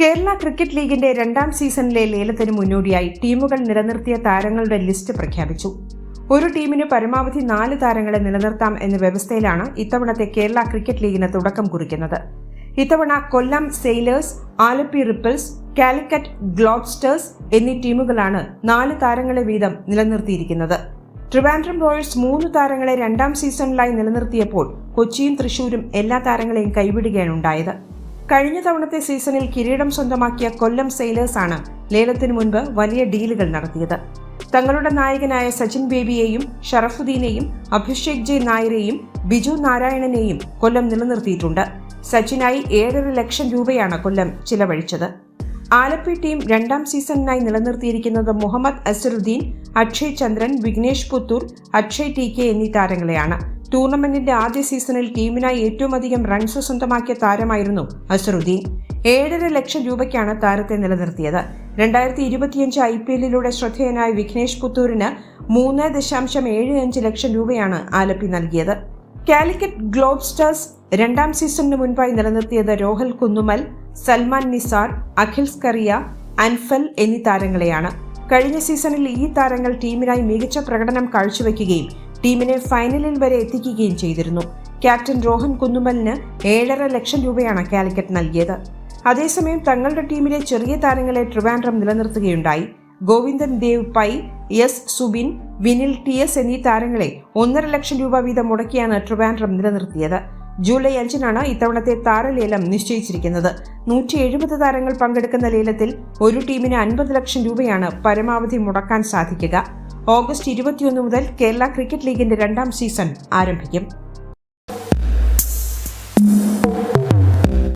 Kerala cricket ലീഗിന്റെ രണ്ടാം സീസണിലെ ലേലത്തിന് മുന്നോടിയായി ടീമുകൾ നിലനിർത്തിയ താരങ്ങളുടെ ലിസ്റ്റ് പ്രഖ്യാപിച്ചു. ഒരു ടീമിന് പരമാവധി നാല് താരങ്ങളെ നിലനിർത്താം എന്ന വ്യവസ്ഥയിലാണ് ഇത്തവണത്തെ കേരള ക്രിക്കറ്റ് ലീഗിന് തുടക്കം കുറിക്കുന്നത്. ഇത്തവണ Kollam Sailors Alleppey Ripples Calicut Globstars എന്നീ ടീമുകളാണ് നാല് താരങ്ങളെ വീതം നിലനിർത്തിയിരിക്കുന്നത്. ട്രിവാൻഡ്രം റോയൽസ് മൂന്ന് താരങ്ങളെ രണ്ടാം സീസണിലായി നിലനിർത്തിയപ്പോൾ കൊച്ചിയും തൃശൂരും എല്ലാ താരങ്ങളെയും കൈവിടുകയാണ് ഉണ്ടായത്. കഴിഞ്ഞ തവണത്തെ സീസണിൽ കിരീടം സ്വന്തമാക്കിയ കൊല്ലം സെയിലേഴ്സാണ് ലേലത്തിന് മുൻപ് വലിയ ഡീലുകൾ നടത്തിയത്. തങ്ങളുടെ നായകനായ സച്ചിൻ ബേബിയെയും ഷറഫുദ്ദീനെയും അഭിഷേക് ജെ നായരെയും ബിജു നാരായണനെയും കൊല്ലം നിലനിർത്തിയിട്ടുണ്ട്. സച്ചിനായി ഏഴര ലക്ഷം രൂപയാണ് കൊല്ലം ചിലവഴിച്ചത്. ആലപ്പി ടീം രണ്ടാം സീസണിനായി നിലനിർത്തിയിരിക്കുന്നത് മുഹമ്മദ് അസറുദ്ദീൻ അക്ഷയ് ചന്ദ്രൻ വിഘ്നേഷ് പുത്തൂർ അക്ഷയ് ടി കെ എന്നീ താരങ്ങളെയാണ്. ടൂർണമെന്റിന്റെ ആദ്യ സീസണിൽ ടീമിനായി ഏറ്റവും അധികം റൺസ് സ്വന്തമാക്കിയ താരമായിരുന്നു അസറുദ്ദീൻ. ഏഴര ലക്ഷം രൂപയ്ക്കാണ് താരത്തെ നിലനിർത്തിയത്. രണ്ടായിരത്തി ഇരുപത്തിയഞ്ച് ഐ പി എല്ലിലൂടെ ശ്രദ്ധേയനായ വിഘ്നേഷ് പുത്തൂരിന് മൂന്ന് ദശാംശം ഏഴ് അഞ്ച് ലക്ഷം രൂപയാണ് ആലപ്പി നൽകിയത്. കാലിക്കറ്റ് ഗ്ലോബ്സ്റ്റേഴ്സ് രണ്ടാം സീസണിന് മുൻപായി നിലനിർത്തിയത് രോഹൽ കുന്നുമൽ സൽമാൻ നിസാർ അഖിൽ സ്കറിയ അൻഫൽ എന്നീ താരങ്ങളെയാണ്. കഴിഞ്ഞ സീസണിൽ ഈ താരങ്ങൾ ടീമിനായി മികച്ച പ്രകടനം കാഴ്ചവെക്കുകയും ടീമിനെ ഫൈനലിൽ വരെ എത്തിക്കുകയും ചെയ്തിരുന്നു. ക്യാപ്റ്റൻ രോഹൻ കുന്നുമലിന് ഏഴര ലക്ഷം രൂപയാണ് കാലിക്കറ്റ് നൽകിയത്. അതേസമയം തങ്ങളുടെ ടീമിലെ ചെറിയ താരങ്ങളെ Trivandrum നിലനിർത്തുകയുണ്ടായി. Govindan Dev Pai S Subin Vinil T S എന്നീ താരങ്ങളെ ഒന്നര ലക്ഷം രൂപ വീതം മുടക്കിയാണ് ട്രിവാൻഡ്രം നിലനിർത്തിയത്. ജൂലൈ അഞ്ചിനാണ് ഇത്തവണത്തെ താരലേലം നിശ്ചയിച്ചിരിക്കുന്നത്. നൂറ്റി എഴുപത് താരങ്ങൾ പങ്കെടുക്കുന്ന ലേലത്തിൽ ഒരു ടീമിന് അൻപത് ലക്ഷം രൂപയാണ് പരമാവധി മുടക്കാൻ സാധിക്കുക. ഓഗസ്റ്റ് ഇരുപത്തിയൊന്ന് മുതൽ കേരള ക്രിക്കറ്റ് ലീഗിന്റെ രണ്ടാം സീസൺ ആരംഭിക്കും.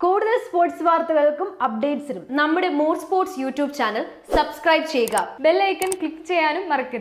കൂടുതൽ സ്പോർട്സ് വാർത്തകൾക്കും അപ്ഡേറ്റ്സിനും നമ്മുടെ more sports YouTube channel subscribe ചെയ്യുക. ബെല്ലൈക്കൺ ക്ലിക്ക് ചെയ്യാനും മറക്കരുത്.